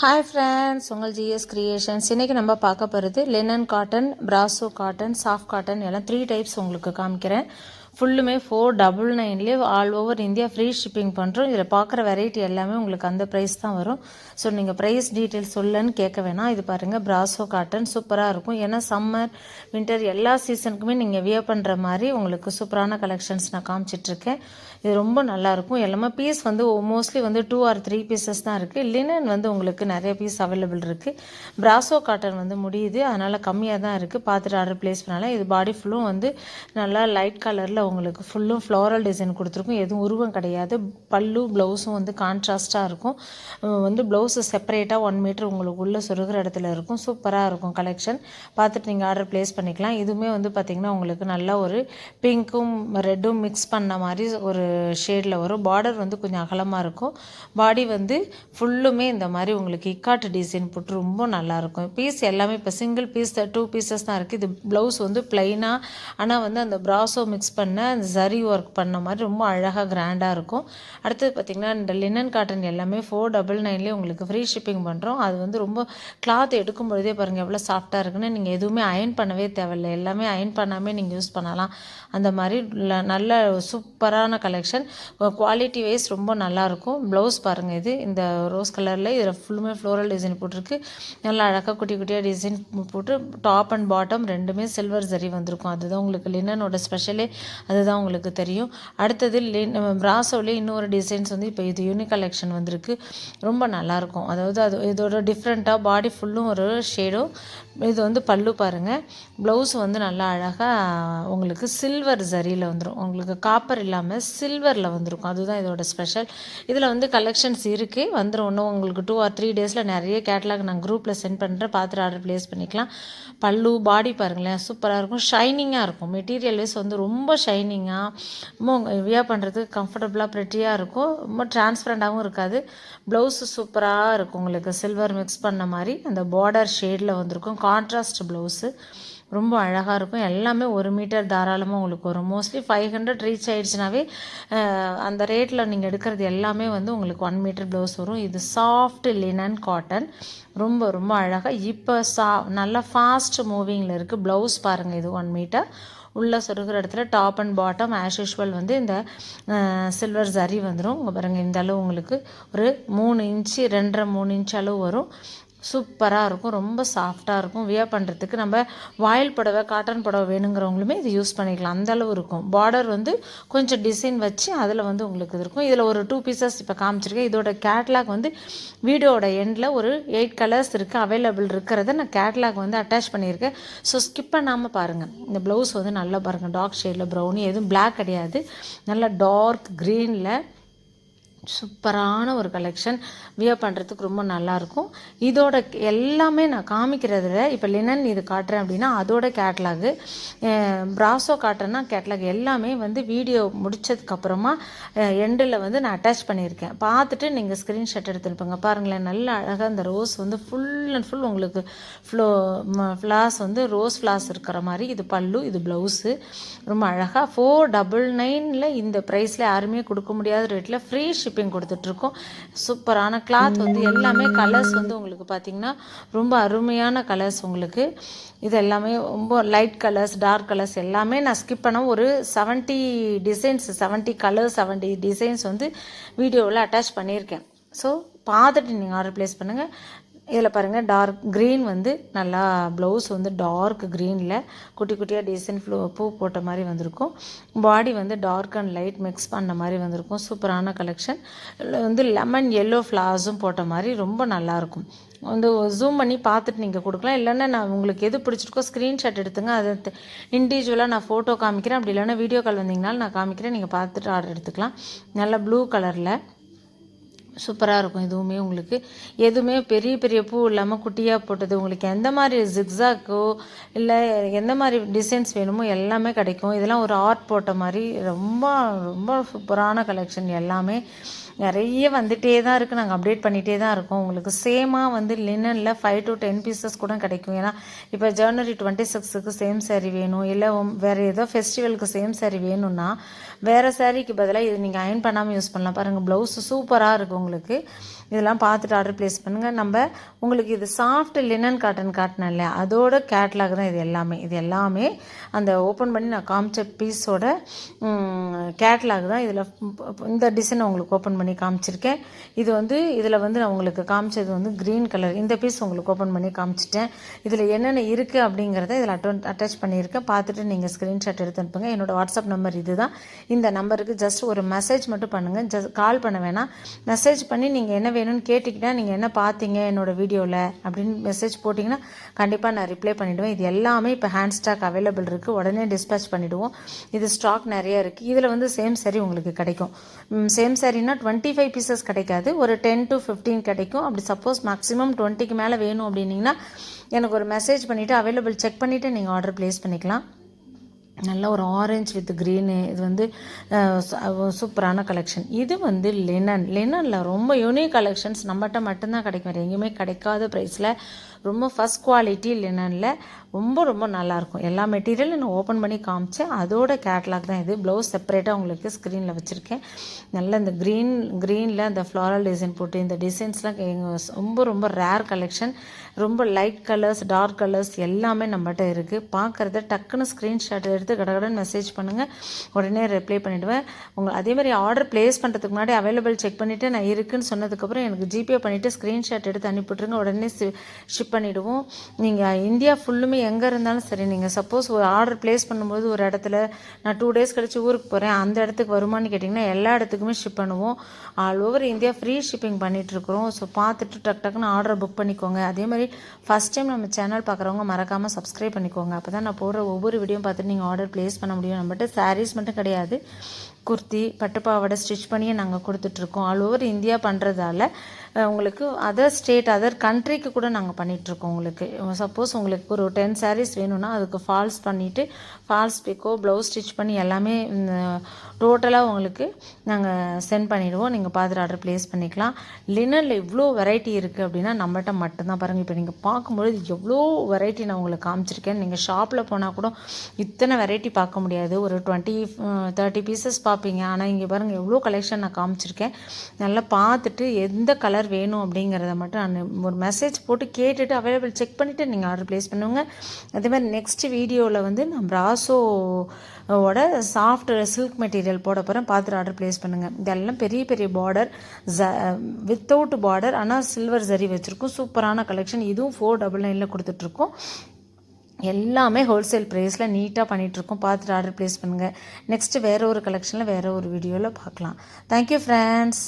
Hi friends உங்கள் GS creations இன்றைக்கி நம்ம பார்க்க போகிறது லினன் காட்டன் பிராசோ காட்டன் சாஃப்ட் காட்டன் எல்லாம் த்ரீ டைப்ஸ் உங்களுக்கு காமிக்கிறேன். ஃபுல்லுமே four double நைன்லேயே all over India free shipping பண்ணுறோம் இதில் பார்க்குற வெரைட்டி எல்லாமே உங்களுக்கு அந்த ப்ரைஸ் தான் வரும். ஸோ நீங்கள் ப்ரைஸ் டீட்டெயில்ஸ் சொல்லன்னு கேட்க வேணாம். இது பாருங்கள் பிராசோ காட்டன் சூப்பராக இருக்கும். ஏன்னா சம்மர் வின்டர் எல்லா சீசனுக்குமே நீங்கள் வியர் பண்ணுற மாதிரி உங்களுக்கு சூப்பரான கலெக்ஷன்ஸ் நான் காமிச்சிட்ருக்கேன் இது ரொம்ப நல்லாயிருக்கும் எல்லாமே பீஸ் வந்து மோஸ்ட்லி வந்து டூ ஆர் த்ரீ பீசஸ் தான் இருக்குது லினன் வந்து உங்களுக்கு நிறைய பீஸ் அவைலபிள் இருக்குது பிராசோ காட்டன் வந்து முடியுது. அதனால் கம்மியாக தான் இருக்குது பார்த்துட்டு ஆர்டர் ப்ளேஸ் பண்ணலாம் இது பாடி ஃபுல்லும் வந்து நல்லா லைட் கலரில் உங்களுக்கு ஃபுல்லும் ஃப்ளோரல் டிசைன் கொடுத்துருக்கும். எதுவும் உருவம் கிடையாது. பல்லு ப்ளவுஸும் வந்து கான்ட்ராஸ்ட்டாக இருக்கும். வந்து ப்ளவுஸு செப்பரேட்டாக ஒன் மீட்டர் உங்களுக்கு உள்ளே சொருகிற இடத்துல இருக்கும். சூப்பராக இருக்கும் கலெக்ஷன் பார்த்துட்டு நீங்கள் ஆர்டர் ப்ளேஸ் பண்ணிக்கலாம். இதுவுமே வந்து பார்த்திங்கன்னா உங்களுக்கு நல்லா ஒரு பிங்க்கும் ரெட்டும் மிக்ஸ் பண்ண மாதிரி ஒரு ஷேடில் வரும். பார்டர் வந்து கொஞ்சம் அகலமாக இருக்கும். பாடி வந்து ஃபுல்லுமே இந்த மாதிரி உங்களுக்கு இக்காட்டு டிசைன் போட்டு ரொம்ப நல்லாயிருக்கும். பீஸ் எல்லாமே இப்போ சிங்கிள் பீஸ் டூ பீசஸ் தான் இருக்குது இது ப்ளவுஸ் வந்து ப்ளைனாக ஆனால் வந்து அந்த ப்ராஸோ மிக்ஸ் பண்ண அந்த ஜரி ஒர்க் பண்ண மாதிரி ரொம்ப அழகாக கிராண்டாக இருக்கும். அடுத்தது பார்த்திங்கன்னா இந்த லினன் காட்டன் எல்லாமே ஃபோர் டபுள் நைன்லேயே உங்களுக்கு ஃப்ரீ ஷிப்பிங் பண்ணுறோம் அது வந்து ரொம்ப கிளாத் எடுக்கும் பொழுதே பாருங்கள் எவ்வளோ சாஃப்டாக இருக்குன்னு. நீங்கள் எதுவுமே அயன் பண்ணவே தேவையில்லை. எல்லாமே அயன் பண்ணாமே நீங்கள் யூஸ் பண்ணலாம். அந்த மாதிரி நல்ல சூப்பரான கலெக்ஷன் கலெக்ஷன் குவாலிட்டி வைஸ் ரொம்ப நல்லாயிருக்கும் ப்ளவுஸ் பாருங்கள் இது இந்த ரோஸ் கலரில் இதில் ஃபுல்லுமே ஃப்ளோரல் டிசைன் போட்டிருக்கு. நல்லா அழகாக குட்டி குட்டியாக டிசைன் போட்டு டாப் அண்ட் பாட்டம் ரெண்டுமே சில்வர் ஜரி வந்திருக்கும். அதுதான் உங்களுக்கு லினனோட ஸ்பெஷலே அதுதான் உங்களுக்கு தெரியும். அடுத்தது லின் பிராசோவில் இன்னொரு டிசைன்ஸ் வந்து இப்போ இது யூனிக் கலெக்ஷன் வந்திருக்கு. ரொம்ப நல்லாயிருக்கும் அதாவது அது இதோட டிஃப்ரெண்ட்டாக பாடி ஃபுல்லும் ஒரு ஷேடும் இது வந்து பல்லு பாருங்கள் ப்ளவுஸ் வந்து நல்லா அழகாக உங்களுக்கு சில்வர் ஜரியில் வந்துடும் உங்களுக்கு காப்பர் இல்லாமல் சில்வரில் வந்திருக்கும். அதுதான் இதோட ஸ்பெஷல். இதில் வந்து கலெக்ஷன்ஸ் இருக்குது வந்துடும் இன்னும் உங்களுக்கு டூ ஆர் த்ரீ டேஸில் நிறைய கேட்லாக் நான் குரூப்பில் சென்ட் பண்ணுறேன் பார்த்துட்டு ஆர்டர் ப்ளேஸ் பண்ணிக்கலாம். பல்லு பாடி பாருங்களேன். சூப்பராக இருக்கும். ஷைனிங்காக இருக்கும். மெட்டீரியல் வைஸ் வந்து ரொம்ப ஷைனிங்காக ரொம்ப வியர் பண்ணுறதுக்கு கம்ஃபர்டபுளாக ப்ரெட்டியாக இருக்கும். ரொம்ப டிரான்ஸ்பரண்டாகவும் இருக்காது. ப்ளவுஸு சூப்பராக இருக்கும் உங்களுக்கு. சில்வர் மிக்ஸ் பண்ண மாதிரி. அந்த பார்டர் ஷேடில் வந்திருக்கும். கான்ட்ராஸ்ட் ப்ளவுஸு ரொம்ப அழகாக இருக்கும். எல்லாமே ஒரு மீட்டர் தாராளமாக உங்களுக்கு வரும். மோஸ்ட்லி ஃபைவ் ஹண்ட்ரட் ரீச் ஆயிடுச்சுனாவே அந்த ரேட்டில் நீங்கள் எடுக்கிறது எல்லாமே வந்து உங்களுக்கு ஒன் மீட்டர் ப்ளவுஸ் வரும். இது சாஃப்ட் லினன் காட்டன் ரொம்ப ரொம்ப அழகாக இப்போ சா நல்லா ஃபாஸ்ட் மூவிங்கில் இருக்குது ப்ளவுஸ் பாருங்கள் இது ஒன் மீட்டர் உள்ளே சொருகிற இடத்துல top and bottom as usual வந்து இந்த சில்வர் ஜரி வந்துடும் பாருங்கள் இந்த அளவு உங்களுக்கு ஒரு மூணு இன்ச்சு ரெண்டரை மூணு இன்ச் அளவு வரும். சூப்பராக இருக்கும் ரொம்ப சாஃப்டாக இருக்கும். வியர் பண்ணுறதுக்கு நம்ம வாயில் புடவை காட்டன் புடவை வேணுங்கிறவங்களுமே இது யூஸ் பண்ணிக்கலாம். அந்தளவு இருக்கும். பார்டர் வந்து கொஞ்சம் டிசைன் வச்சு அதில் வந்து உங்களுக்கு இது இருக்கும். இதில் ஒரு டூ பீசஸ் இப்போ காமிச்சிருக்கேன். இதோட கேட்லாக் வந்து வீடியோட எண்டில் ஒரு எயிட் கலர்ஸ் இருக்குது அவைலபிள் இருக்கிறத நான் கேட்லாக் வந்து அட்டாச் பண்ணியிருக்கேன். ஸோ ஸ்கிப் பண்ணாமல் பாருங்கள் இந்த ப்ளவுஸ் வந்து நல்லா பாருங்கள் டார்க் ஷேடில் ப்ரௌனி எதுவும் பிளாக் கிடையாது. நல்லா டார்க் க்ரீனில் சூப்பரான ஒரு கலெக்ஷன் வியர் பண்ணுறதுக்கு ரொம்ப நல்லாயிருக்கும். இதோட எல்லாமே நான் காமிக்கிறதுல இப்போ லினன் இது காட்டுறேன் அப்படின்னா அதோட கேட்லாகு ப்ராசோ காட்டுறேன்னா கேட்லாக் எல்லாமே வந்து வீடியோ முடிச்சதுக்கப்புறமா எண்டில் வந்து நான் அட்டாச் பண்ணியிருக்கேன். பார்த்துட்டு நீங்கள் ஸ்க்ரீன்ஷாட் எடுத்துருப்பீங்க. பாருங்களேன் நல்ல அழகாக அந்த ரோஸ் வந்து ஃபுல் அண்ட் ஃபுல் உங்களுக்கு ஃப்ளோ ஃப்ளாஸ் வந்து ரோஸ் ஃப்ளாஸ் இருக்கிற மாதிரி இது பல்லு இது ப்ளவுஸு ரொம்ப அழகாக ஃபோர் டபுள் நைனில் இந்த ப்ரைஸில் யாருமே கொடுக்க முடியாத ரேட்டில் ஃப்ரீ ஷிப் ஷிப்பிங் கொடுத்துட்ருக்கோம். சூப்பரான கிளாத் வந்து எல்லாமே கலர்ஸ் வந்து உங்களுக்கு பார்த்தீங்கன்னா ரொம்ப அருமையான கலர்ஸ் உங்களுக்கு. இது எல்லாமே ரொம்ப லைட் கலர்ஸ் டார்க் கலர்ஸ் எல்லாமே நான் ஸ்கிப் பண்ண ஒரு seventy designs seventy colours seventy designs வந்து வீடியோவில் அட்டாச் பண்ணியிருக்கேன். ஸோ பார்த்துட்டு நீங்கள் ஆர்டர் ப்ளேஸ் பண்ணுங்கள் இதில் பாருங்கள் டார்க் க்ரீன் வந்து நல்லா ப்ளவுஸ் வந்து டார்க் க்ரீனில் குட்டி குட்டியாக டிசைன் ஃப்ளோ பூ போட்ட மாதிரி வந்திருக்கும். பாடி வந்து டார்க் அண்ட் லைட் மிக்ஸ் பண்ண மாதிரி வந்திருக்கும். சூப்பரான கலெக்ஷன் வந்து லெமன் எல்லோ ஃப்ளார்ஸும் போட்ட மாதிரி ரொம்ப நல்லாயிருக்கும் வந்து ஜூம் பண்ணி பார்த்துட்டு நீங்கள் கொடுக்கலாம். இல்லைன்னா நான் உங்களுக்கு எது பிடிச்சிருக்கோ ஸ்க்ரீன்ஷாட் எடுத்துங்க. அதை இண்டிவிஜுவலாக நான் ஃபோட்டோ காமிக்கிறேன். அப்படி இல்லைன்னா வீடியோ கால் வந்தீங்கனாலும் நான் காமிக்கிறேன். நீங்கள் பார்த்துட்டு ஆர்டர் எடுத்துக்கலாம். நல்லா ப்ளூ கலரில் சூப்பராக இருக்கும் இதுவுமே உங்களுக்கு. எதுவுமே பெரிய பெரிய பூ இல்லாமல் குட்டியாக போட்டது உங்களுக்கு எந்த மாதிரி ஜிக்ஸாக்கோ இல்லை எந்த மாதிரி டிசைன்ஸ் வேணுமோ எல்லாமே கிடைக்கும். இதெல்லாம் ஒரு ஆர்ட் போட்ட மாதிரி ரொம்ப ரொம்ப சூப்பரான கலெக்ஷன் எல்லாமே. நிறைய வந்துகிட்டே தான் இருக்குது நாங்கள் அப்டேட் பண்ணிகிட்டே தான் இருக்கோம். உங்களுக்கு சேமாக வந்து லினனில் ஃபைவ் டு டென் பீசஸ் கூட கிடைக்கும். ஏன்னா இப்போ ஜனவரி டுவெண்ட்டி சிக்ஸுக்கு சேம் saree வேணும். இல்லை வேறு ஏதோ ஃபெஸ்டிவலுக்கு சேம் saree வேணும்னா வேறு சாரீக்கு பதிலாக இது நீங்கள் அயன் பண்ணாமல் யூஸ் பண்ணலாம். பாருங்கள் ப்ளவுஸ் சூப்பராக இருக்குது உங்களுக்கு. இதெல்லாம் பார்த்துட்டு ஆர்டர் ப்ளேஸ் பண்ணுங்கள் நம்ம உங்களுக்கு இது சாஃப்ட் லினன் காட்டன் காட்டினேன் இல்லையா? அதோட கேட்லாக் தான் இது எல்லாமே. இது எல்லாமே அந்த ஓப்பன் பண்ணி நான் காமிச்ச பீஸோட கேட்லாக் தான். இதில் இந்த டிசைனை உங்களுக்கு ஓப்பன் பண்ணி காமிச்சிருக்கேன். இது வந்து இதில் வந்து நான் உங்களுக்கு காமிச்சது வந்து க்ரீன் கலர் இந்த பீஸ் உங்களுக்கு ஓப்பன் பண்ணி காமிச்சிட்டேன். இதில் என்னென்ன இருக்குது அப்படிங்கிறத இதில் அட்டோ அட்டாச் பண்ணியிருக்கேன். பார்த்துட்டு நீங்கள் ஸ்க்ரீன்ஷாட் எடுத்து அனுப்புங்க. என்னோடய வாட்ஸ்அப் நம்பர் இது தான் இந்த நம்பருக்கு ஜஸ்ட் ஒரு மெசேஜ் மட்டும் பண்ணுங்கள் ஜஸ்ட் கால் பண்ண வேணாம். மெசேஜ் பண்ணி நீங்கள் என்ன வேணும்னு கேட்டிங்கன்னா நீங்கள் என்ன பார்த்தீங்க என்னோடய வீடியோவில் அப்படின்னு மெசேஜ் போட்டிங்கன்னா கண்டிப்பாக நான் ரிப்ளை பண்ணிவிடுவேன் இது எல்லாமே இப்போ ஹேண்ட் ஸ்டாக் அவைலபிள் இருக்குது உடனே டிஸ்பேச் பண்ணிவிடுவோம் இது ஸ்டாக் நிறைய இருக்குது இதில் வந்து சேம் சரி உங்களுக்கு கிடைக்கும். சேம் சரின்னா டுவெண்ட்டி டுவெண்ட்டி ஃபைவ் பீசஸ் கிடைக்காது. ஒரு டென் டு ஃபிஃப்டீன் கிடைக்கும். அப்படி சப்போஸ் மேக்ஸிமம் டுவெண்ட்டிக்கு மேலே வேணும் அப்படின்னிங்கன்னா எனக்கு ஒரு மெசேஜ் பண்ணிவிட்டு அவைலபிள் செக் பண்ணிவிட்டு நீங்கள் ஆர்டர் ப்ளேஸ் பண்ணிக்கலாம். நல்ல ஒரு ஆரஞ்சு வித் க்ரீனு இது வந்து ச- சூப்பரான கலெக்ஷன் இது வந்து லெனன் லெனனில் ரொம்ப யூனிக் கலெக்ஷன்ஸ் நம்மகிட்ட மட்டும்தான் கிடைக்கும். வேறு எங்கேயுமே கிடைக்காத ப்ரைஸில் ரொம்ப ஃபஸ்ட் குவாலிட்டி லெனனில் ரொம்ப ரொம்ப நல்லாயிருக்கும் எல்லா மெட்டீரியலும் நான் ஓப்பன் பண்ணி காமிச்சேன். அதோட கேட்லாக் தான் இது. ப்ளவுஸ் செப்பரேட்டாக உங்களுக்கு ஸ்க்ரீனில் வச்சுருக்கேன். நல்ல இந்த க்ரீன் க்ரீனில் அந்த ஃப்ளாரல் டிசைன் போட்டு இந்த டிசைன்ஸ்லாம் எங்கள் ரொம்ப ரொம்ப ரேர் கலெக்ஷன் ரொம்ப லைட் கலர்ஸ் டார்க் கலர்ஸ் எல்லாமே நம்மகிட்ட இருக்குது பார்க்குறத டக்குன்னு ஸ்க்ரீன்ஷாட் எடுத்து கடகடன்னு மெசேஜ் பண்ணுங்கள் உடனே ரிப்ளை பண்ணிவிடுவேன் உங்கள் அதே மாதிரி ஆர்டர் ப்ளேஸ் பண்ணுறதுக்கு முன்னாடி அவைலபிள் செக் பண்ணிவிட்டு நான் இருக்குன்னு சொன்னதுக்கப்புறம் எனக்கு ஜிபே பண்ணிவிட்டு ஸ்க்ரீன்ஷாட் எடுத்து அனுப்பிவிட்ருங்க உடனே ஷிப் பண்ணிவிடுவோம் நீங்கள் இந்தியா ஃபுல்லுமே எங்கே இருந்தாலும் சரி நீங்கள் சப்போஸ் ஒரு ஆர்டர் ப்ளேஸ் பண்ணும்போது ஒரு இடத்துல நான் டூ டேஸ் கழித்து ஊருக்கு போகிறேன் அந்த இடத்துக்கு வருமான்னு கேட்டிங்கன்னா எல்லா இடத்துக்குமே ஷிப் பண்ணுவோம். All over India free shipping பண்ணிகிட்ருக்குறோம் so பார்த்துட்டு டக் டக்குன்னு ஆர்டர் புக் பண்ணிக்கோங்க. அதே மாதிரி ஃபஸ்ட் டைம் நம்ம சேனல் பார்க்குறவங்க மறக்காமல் சப்ஸ்கிரைப் பண்ணிக்கோங்க. அப்போ தான் நான் போடுற ஒவ்வொரு வீடியோ பார்த்துட்டு நீங்கள் ஆர்டர் ப்ளேஸ் பண்ண முடியும். நம்மகிட்ட சாரீஸ் மட்டும் கிடையாது. குர்த்தி பட்டுப்பாவாடை ஸ்டிச் பண்ணியே நாங்கள் கொடுத்துட்ருக்கோம். ஆல் ஓவர் இந்தியா பண்ணுறதால உங்களுக்கு அதர் ஸ்டேட் அதர் கண்ட்ரிக்கு கூட நாங்கள் பண்ணிகிட்ருக்கோம் உங்களுக்கு. சப்போஸ் உங்களுக்கு ஒரு டென் சாரீஸ் வேணும்னா அதுக்கு ஃபால்ஸ் பண்ணிவிட்டு ஃபால்ஸ் பிக்கோ ப்ளவுஸ் ஸ்டிச் பண்ணி எல்லாமே டோட்டலாக உங்களுக்கு நாங்கள் சென்ட் பண்ணிவிடுவோம் நீங்கள் பார்த்துட்டு ஆர்டர் ப்ளேஸ் பண்ணிக்கலாம். லினனில் இவ்வளோ வெரைட்டி இருக்குது அப்படின்னா நம்மகிட்ட மட்டும்தான் பாருங்கள் இப்போ நீங்கள் பார்க்கும்பொழுது எவ்வளோ வெரைட்டி நான் உங்களுக்கு காமிச்சிருக்கேன். நீங்கள் ஷாப்பில் போனால் கூட இத்தனை வெரைட்டி பார்க்க முடியாது. ஒரு டுவெண்ட்டி தேர்ட்டி பீசஸ் பார்ப்பீங்க ஆனால் இங்கே பாருங்கள் எவ்வளோ கலெக்ஷன் நான் காமிச்சிருக்கேன். நல்லா பார்த்துட்டு எந்த கலர் வேணும் அப்படிங்கிறத மட்டும் நான் ஒரு மெசேஜ் போட்டு கேட்டுட்டு அவைலபிள் செக் பண்ணிவிட்டு நீங்கள் ஆர்டர் ப்ளேஸ் பண்ணுவோங்க அதேமாதிரி நெக்ஸ்ட் வீடியோவில் வந்து நான் பிராசோ ஓட சாஃப்ட் சில்க் மெட்டீரியல் போட போகிறேன் பார்த்துட்டு ஆர்டர் ப்ளேஸ் பண்ணுங்கள் இதெல்லாம் பெரிய பெரிய பார்டர் ஜ வித்தவுட் பார்டர் ஆனால் சில்வர் ஜரி வச்சுருக்கோம். சூப்பரான கலெக்ஷன் இதுவும் ஃபோர் டபுள் நைனில் கொடுத்துட்ருக்கோம் எல்லாமே ஹோல்சேல் ப்ரைஸில் நீட்டாக பண்ணிகிட்ருக்கோம் பார்த்துட்டு ஆர்டர் ப்ளேஸ் பண்ணுங்கள் நெக்ஸ்ட்டு வேறு ஒரு கலெக்ஷனில் வேறு ஒரு வீடியோவில் பார்க்கலாம். Thank you friends